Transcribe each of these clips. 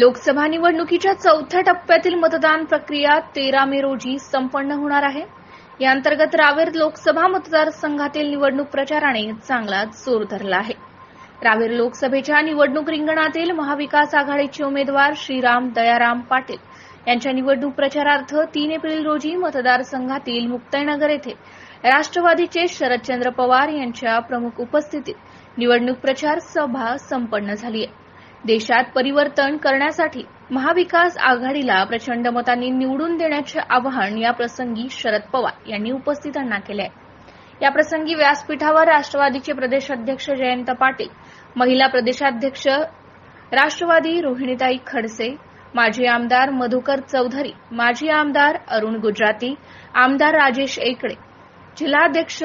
लोकसभा निवडणुकीच्या चौथ्या टप्प्यातील मतदान प्रक्रिया तेरा मे रोजी संपन्न होणार आहे. या अंतर्गत रावेर लोकसभा मतदारसंघातील निवडणूक प्रचाराने चांगलाच जोर धरला आहे. रावेर लोकसभेच्या निवडणूक रिंगणातील महाविकास आघाडीचे उमेदवार श्रीराम दयाराम पाटील यांच्या निवडणूक प्रचारार्थ तीन एप्रिल रोजी मतदारसंघातील मुक्ताईनगर येथे राष्ट्रवादीचे शरदचंद्र पवार यांच्या प्रमुख उपस्थितीत निवडणूक प्रचार सभा संपन्न झाली आहे. देशात परिवर्तन करण्यासाठी महाविकास आघाडीला प्रचंड मतांनी निवडून देण्याचे आवाहन या प्रसंगी शरद पवार यांनी उपस्थितांना केले आहे. या प्रसंगी व्यासपीठावर राष्ट्रवादीचे प्रदेश अध्यक्ष जयंत पाटील महिला प्रदेशाध्यक्ष राष्ट्रवादी रोहिणीताई खडसे माजी आमदार मधुकर चौधरी माजी आमदार अरुण गुजराती आमदार राजेश एकडे जिल्हाध्यक्ष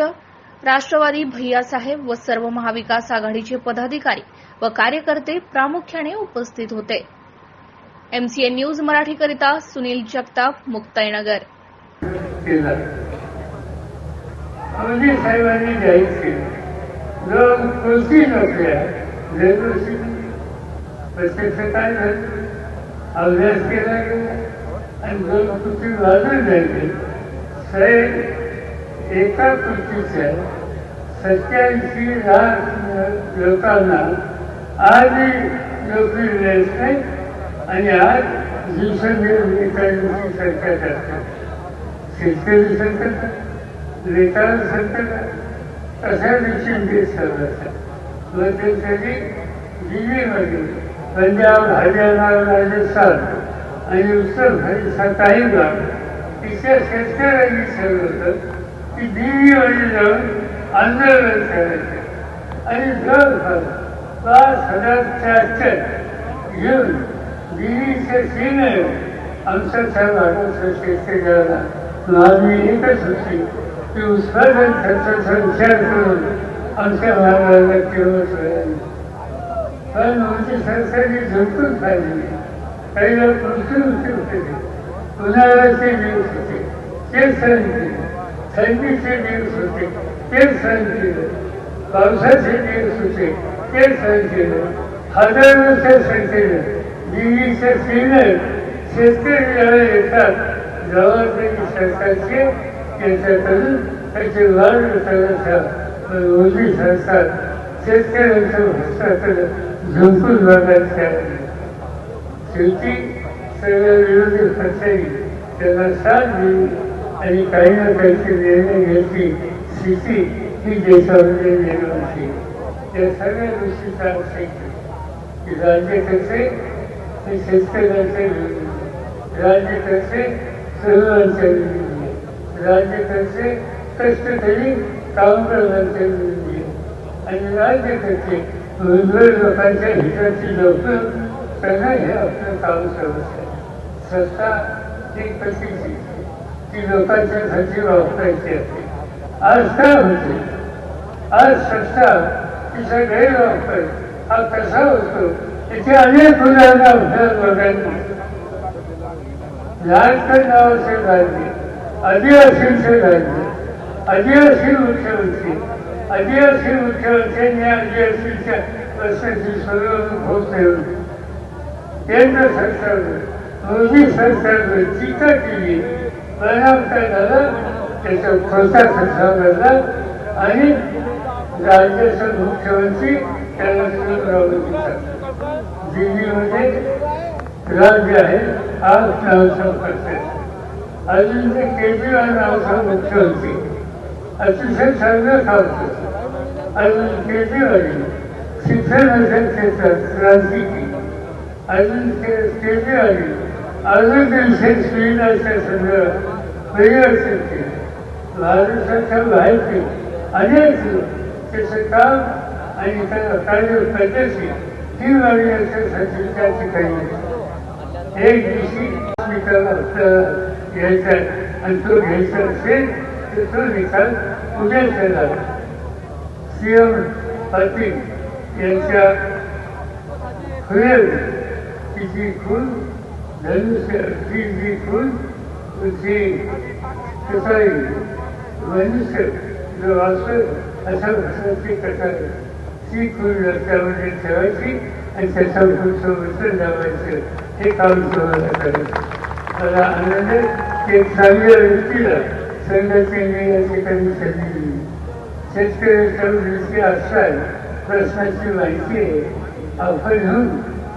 राष्ट्रवादी भैयासाहेब व सर्व महाविकास आघाडीचे पदाधिकारी व कार्यकर्ते प्रामुख्याने उपस्थित होते. एमसीए न्यूज मराठीकरिता सुनील जगताप मुक्ताईनगर. साहेबांनी जाहीर केलं. कृती नसल्या अभ्यास केला गेला. आणि कृती वाजून झाली साहेब एका कृतीच्या सत्याऐंशी लाख लोकांना आजही नोकरी मिळत नाही आणि आज दिवसेंदिवस सरकार करतात शेतकरी संकट लेकर संकट अशा दिवशी देश चालवतात मग त्यासाठी दिल्लीमध्ये पंजाब हरियाणा राजस्थान आणि उत्तर भारत काही भाग तिथल्या शेतकऱ्यांनी ठरवलं की दिल्लीमध्ये जाऊन आंदोलन करायचं. आणि जवळपास पाच हजार चारशे घेऊन दिल्लीच्या सीमेवर आमच्या त्या भागाच्या शेतकऱ्याला माझी एकच होती की उत्पादन खर्चाचा विचार करून आमच्या भागाला केवळ मिळाली पण मोदी सरकारने झटकून पाहिजे काही लोक होते. उन्हाळ्याचे दिवस होते. ते सहन केले थंडीचे दिवस होते. ते सहन केलं पावसाचे दिवस होते. ते सहन केलं हजारोच्या संख्येनं दिल्लीच्या सीमेवर शेतकरी जेव्हा येतात. जबाबदारी सरकारची त्याच्याकडून त्याचे वाढ करायचा मोदी सरकार शेतकऱ्यांच्या भ्रष्टाचार झुंकून बघायचं शेवटी सगळ्या विरोधी पक्षांनी त्याला साथ दिली आणि काही ना काहीतरी निर्णय घ्यायची स्थिती ही देशामध्ये निर्माण केली त्या सगळ्या गोष्टीचा अर्थ की राज्य कसे शेतकऱ्यांच्या विरोधी राज्य कसे कष्टकरी कामगारांच्या विरोधी आणि राज्य कसे लोकांच्या हिताची लोक त्यांना हे आपलं काम समजतं. सत्ता एक कशीची ती लोकांच्या घरची वापरायची असते आज काय होते? आज सत्ता तिचा गैरवापर हा कसा होतो त्याचे अनेक उदाहरणं आपल्याला बघायला झारखंड नावाचे राज्य आदिवासींचे राज्य आदिवासी मुख्यमंत्री आदिवासी मुख्यमंत्र्यांनी आदिवासींच्या प्रश्नाची सोडवणूक होत नाही केंद्र सरकारनं मोदी सरकारनं टीका केली. परिणाम काय झाला? त्याचा खोटा खर्चा झाला. आणि राज्याचा मुख्यमंत्री त्यांना त्याला दिल्ली म्हणजे राज्य आहे आज नावाचा पक्ष अजून ते केजरीवाल नावाचा मुख्यमंत्री. अतिशय चांगलं काम करतो अजून केजरीवाल शिक्षणाच्या क्षेत्रात क्रांती केली अजून केजरीवाल अजून दिवशी सुविधाच्या संदर्भात परिवर्तन केले महाराष्ट्राच्या माहिती अनेक त्याचं काम आणि त्याला कार्य पद्धती ही वाढवण्यासाठी त्या एक दिवशी निकाल घ्यायचा आणि तो घ्यायचा असेल तर तो निकाल उद्याचा झाला सी एम पाटील यांच्या खुलेल तिची खून धनुष्य ती खून ती कसाई मनुष्य जो असं अशा प्रकारची कथा ती खून रस्त्यामध्ये ठेवायची आणि त्याचा सोबत लावायचं हे काम सुरू करायचं मला आनंद ते की चांगल्या व्यक्तीला संघाची या ठिकाणी संधी दिली शेतकऱ्याच्या दृष्टी असतात प्रश्नाची माहिती आहे आपण घेऊन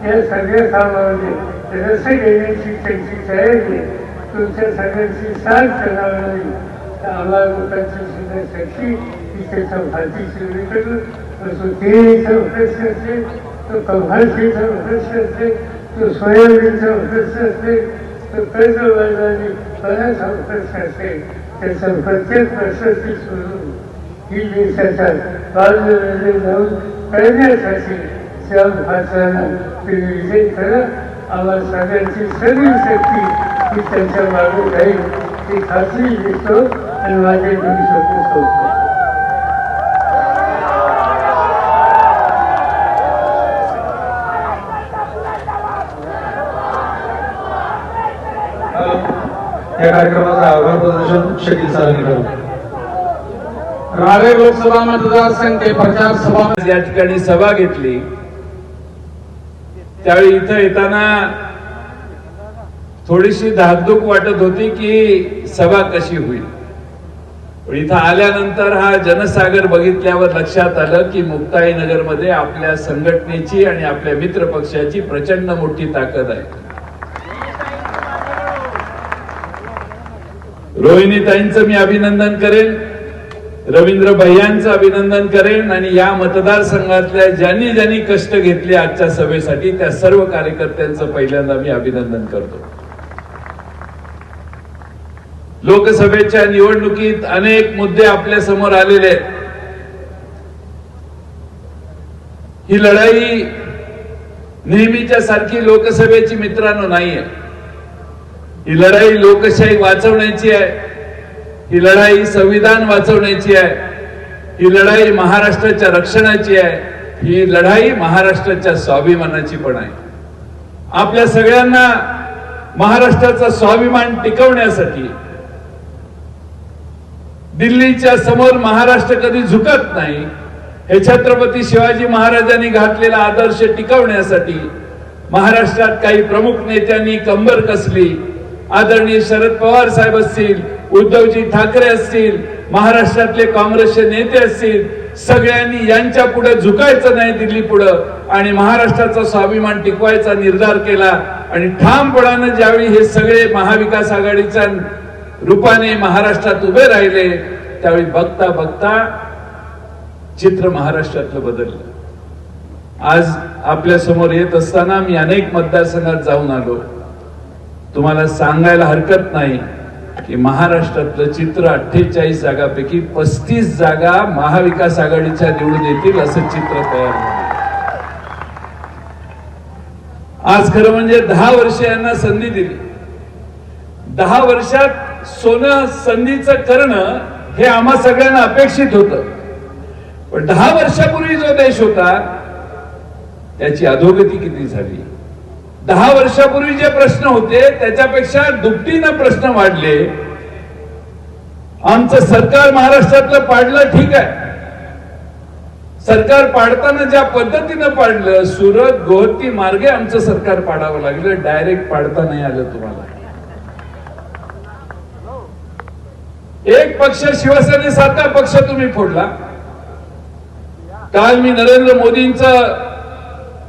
या सगळ्या कामामध्ये रस घेण्याची त्यांची तयारी तुमच्या सगळ्यांची साथ करावी आम्हाला लोकांची सुद्धा शक्ती की त्याच्या भातीची तो तो तो तो त्याचा प्रत्येक ही देशाच्या जाऊन करण्यासाठी तुम्ही विजय करा आम्हाला सगळ्यांची सगळी शक्ती ही त्यांच्या मागे राहील ही खात्री आणि माझे या कार्यक्रमाचं आभार प्रदर्शन शकील सरांनी करू रावे लोकसभा मतदारसंघ प्रचार सभा या ठिकाणी सभा घेतली. त्यावेळी इथं येताना थोडीशी धाकधूक वाटत होती की सभा कशी होईल. इथं आल्यानंतर हा जनसागर बघितल्यावर लक्षात आलं की मुक्ताई नगरमध्ये आपल्या संघटनेची आणि आपल्या मित्र पक्षाची प्रचंड मोठी ताकद आहे. रोहिणीताईंचं मी अभिनंदन करेन रवींद्र भैयांचं अभिनंदन करेन आणि या मतदारसंघातल्या ज्यांनी ज्यांनी कष्ट घेतले आजच्या सभेसाठी त्या सर्व कार्यकर्त्यांचं पहिल्यांदा मी अभिनंदन करतो. लोकसभेच्या निवडणुकीत अनेक मुद्दे आपल्यासमोर आलेले आहेत. ही लढाई नेहमीच्या सारखी लोकसभेची मित्रांनो नाहीये. ही लढाई लोकशाही वाचवण्याची आहे. ही लढाई संविधान वाचवण्याची आहे. ही लढाई महाराष्ट्राच्या रक्षणाची आहे. ही लढाई महाराष्ट्राच्या स्वाभिमानाची पण आहे. आपल्या सगळ्यांना महाराष्ट्राचा स्वाभिमान टिकवण्यासाठी दिल्लीच्या समोर महाराष्ट्र कधी झुकत नाही हे छत्रपती शिवाजी महाराजांनी घातलेला आदर्श टिकवण्यासाठी महाराष्ट्रात काही प्रमुख नेत्यांनी कंबर कसली आदरणीय शरद पवार साहेब असतील उद्धवजी ठाकरे असतील महाराष्ट्रातले काँग्रेसचे नेते असतील सगळ्यांनी यांच्या पुढे झुकायचं नाही दिल्ली पुढं आणि महाराष्ट्राचा स्वाभिमान टिकवायचा निर्धार केला. आणि ठामपणानं ज्यावेळी हे सगळे महाविकास आघाडीच्या रूपाने महाराष्ट्रात उभे राहिले त्यावेळी बघता बघता चित्र महाराष्ट्रातलं बदललं. आज आपल्यासमोर येत असताना मी अनेक मतदारसंघात जाऊन आलो. तुम्हाला सांगायला हरकत नाही की महाराष्ट्रातलं चित्र अठ्ठेचाळीस जागापैकी पस्तीस जागा महाविकास आघाडीच्या निवडून येतील असं चित्र तयार झालं. आज खरं म्हणजे दहा वर्ष यांना संधी दिली. दहा वर्षात सोनं संधीचं करणं हे आम्हा सगळ्यांना अपेक्षित होतं. पण दहा वर्षापूर्वी जो देश होता त्याची अधोगती किती झाली? दहा वर्षापूर्वी जे प्रश्न होते त्याच्यापेक्षा दुपटीनं प्रश्न वाढले. आमचं सरकार महाराष्ट्रातलं पाडलं ठीक आहे. सरकार पाडताना ज्या पद्धतीनं पाडलं सुरत गोहत्ती मार्गे आमचं सरकार पाडावं लागलं डायरेक्ट पाडता नाही आलं तुम्हाला. एक पक्ष शिवसेनेसारखा पक्ष तुम्ही फोडला. काल मी नरेंद्र मोदींच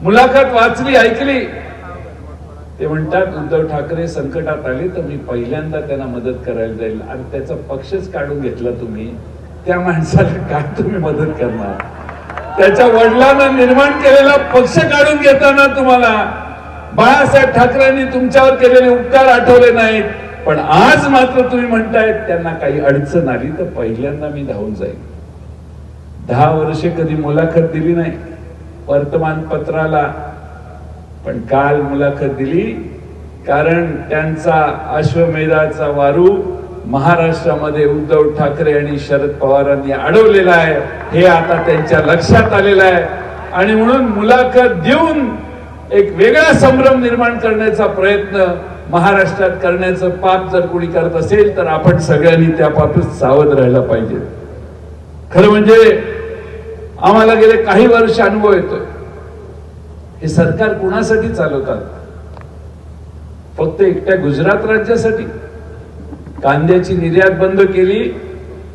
मुलाखत वाचली ऐकली. ते म्हणतात उद्धव ठाकरे संकटात आले तर मी पहिल्यांदा त्यांना मदत करायला जाईल. आणि त्याचा पक्षच काढून घेतला तुम्ही त्या माणसाला काय तुम्ही मदत करणार? त्याच्या वडिलांना निर्माण केलेला पक्ष काढून घेताना तुम्हाला बाळासाहेब ठाकरेंनी तुमच्यावर केलेले उपकार आठवले नाहीत. पण आज मात्र तुम्ही म्हणतायत त्यांना काही अडचण आली तर पहिल्यांदा मी धावून जाईल दहा वर्षे कधी मुलाखत दिली नाही. वर्तमानपत्राला पण काल मुलाखत दिली कारण त्यांचा अश्वमेधाचा वारू महाराष्ट्रामध्ये उद्धव ठाकरे आणि शरद पवारांनी अडवलेला आहे. हे आता त्यांच्या लक्षात आलेलं आहे. आणि म्हणून मुलाखत देऊन एक वेगळा संभ्रम निर्माण करण्याचा प्रयत्न महाराष्ट्रात करण्याचं पाप जर कोणी करत असेल तर आपण सगळ्यांनी त्या पापात सावध राहायला पाहिजे. खरं म्हणजे आम्हाला गेले काही वर्ष अनुभव येतोय. हे सरकार कुणासाठी चालवतात? फक्त एकट्या गुजरात राज्यासाठी? कांद्याची निर्यात बंद केली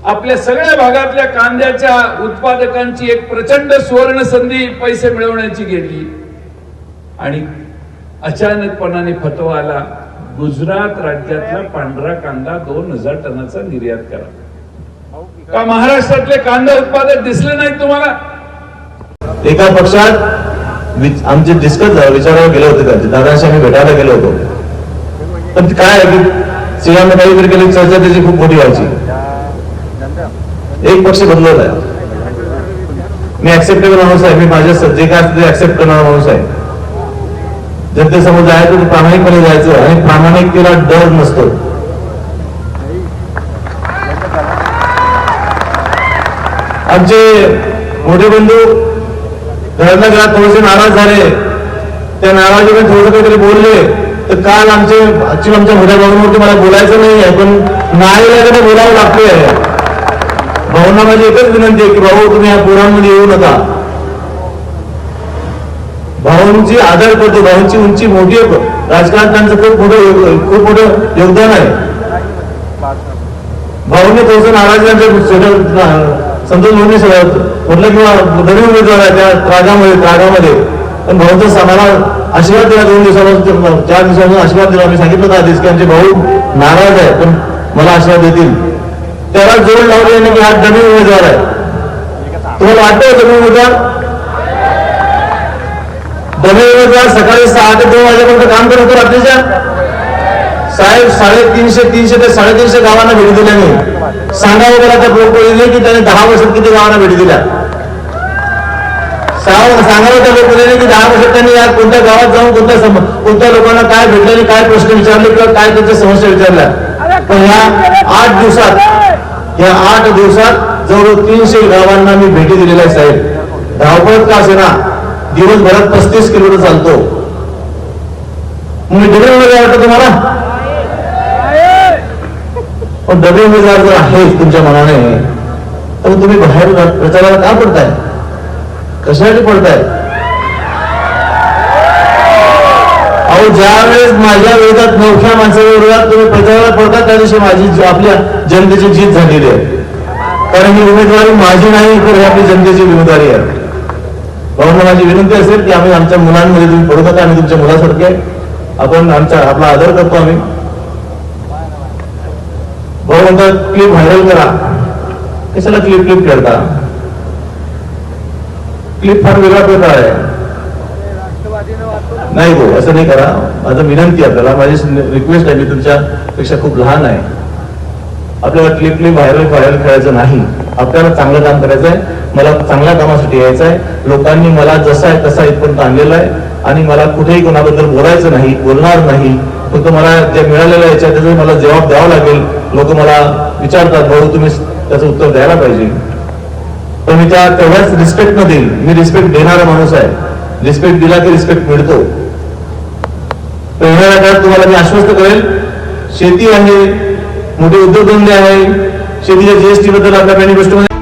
आपल्या सगळ्या भागातल्या कांद्याच्या उत्पादकांची एक प्रचंड सुवर्ण संधी पैसे मिळवण्याची गेली आणि अचानकपणाने फतवा आला गुजरात राज्यातला पांढरा कांदा दोन हजार टनाचा निर्यात करा. का महाराष्ट्रातले कांदा उत्पादक दिसले नाहीत तुम्हाला? एका पक्षात आमचे डिस्कस विचारायला गेले होते त्यांचे. दादाशी आम्ही भेटायला गेलो होतो. पण काय आहे की श्रीरामने काहीतरी केली चर्चा त्याची खूप मोठी व्हायची. एक पक्ष बदलत आहे. मी ऍक्सेप्टेबल माणूस आहे. मी माझ्या स- जे काय असतं ते ऍक्सेप्ट करणारा माणूस आहे. जनतेसमोर जायचं तर प्रामाणिकपणे जायचं आणि प्रामाणिकतेला डर नसतो. आमचे मोठे बंधू घरातल्या घरात थोडेसे नाराज झाले. त्या नाराजीने थोडं काहीतरी बोलले. तर काल आमचे ऍक्च्युअली आमच्या मोठ्या भाऊंवरती मला बोलायचं नाही आहे पण नाही बोलावं लागतंय. भाऊंना माझी एकच विनंती आहे की भाऊ तुम्ही या पोरांमध्ये येऊ नका. भाऊंची आदर करतो. भाऊंची उंची मोठी आहे. राजकारणात त्यांचं खूप मोठं खूप मोठं योगदान आहे. भाऊने थोडस नाराज समजून भाऊने म्हटलं किंवा गरीब उमेदवार आहे त्या रागामध्ये रागामध्ये. पण भाऊचा समाला आशीर्वाद दिला दोन दिवसापासून चार दिवसापासून आशीर्वाद दिला. मी सांगितलं होतं आधीच की आमचे भाऊ नाराज आहे पण मला आशीर्वाद देतील. त्याला जोड लावले की हा नवीन उमेदवार आहे. तुम्हाला वाटतं नवीन उमेदवार? नवीन उमेदवार सकाळी सहा ते दोन वाजेपर्यंत काम करत होतो रात्रीच्या? साहेब साडेतीनशे तीनशे ते साडेतीनशे गावांना भेट दिल्याने. सांगावं बरं त्या लोकप्रतिनिधी की त्याने दहा वर्षात किती गावांना भेटी दिल्या? सांगावं त्या लोकप्रतिनिधी की दहा वर्षात त्यांनी या कोणत्या गावात जाऊन कोणत्या कोणत्या लोकांना काय भेटले काय प्रश्न विचारले किंवा काय त्यांच्या समस्या विचारल्या? पण ह्या आठ दिवसात या आठ दिवसात जवळ तीनशे गावांना मी भेटी दिलेल्या साहेब. धावपळ का असेना दिवसभरात पस्तीस किलोमीटर चालतो. मी डबे उमेदवार वाटतं तुम्हाला? पण डबे उमेदवार जर आहेत तुमच्या मनाने. तर तुम्ही बाहेर प्रचाराला का पडताय? कशासाठी पडताय? अहो ज्या वेळेस माझ्या विरोधात नवख्या माणसाच्या विरोधात तुम्ही प्रचाराला पडता त्या दिवशी माझी आपल्या जनतेची जीत झालेली आहे. कारण ही उमेदवारी माझी नाही तर ही आपली जनतेची उमेदवारी आहे. भाऊंना माझी विनंती असेल की आम्ही आमच्या मुलांमध्ये तुम्ही पडू नका आम्ही तुमच्या मुलासारखे आपण आमचा आपला आदर करतो आम्ही. म्हणतात क्लिप व्हायरल करा. कशाला क्लिप क्लिप करता? क्लिप फार वेगळा प्रकार आहे. नाही हो असं नाही करा. माझं विनंती आपल्याला. माझी रिक्वेस्ट आहे मी तुमच्या पेक्षा खूप लहान आहे. आपल्याला क्लिप क्लिप व्हायरल व्हायरल करायचं नाही. आपल्याला चांगलं काम करायचं आहे. मला चांगल्या कामासाठी यायचं आहे. लोकांनी मला जसा आहे तसा इथपर्यंत आणलेला आहे. आणि मला कुठेही कोणाबद्दल बोलायचं नाही बोलणार नाही. फक्त मला जे मिळालेलं याच्या त्याचं मला जबाब द्यावा लागेल. लोक मला विचारतात भाऊ तुम्ही त्याचं उत्तर द्यायला पाहिजे. पण मी त्या तेवढ्याच रिस्पेक्ट न देईल मी रिस्पेक्ट देणारा माणूस आहे. रिस्पेक्ट दिला की रिस्पेक्ट मिळतो. तर येणाऱ्या काळात तुम्हाला मी आश्वस्त करेल शेती आहे मोठे उद्योगधंदे आहे शेतीच्या जीएसटी बद्दल आपल्या मॅनिफेस्टोमध्ये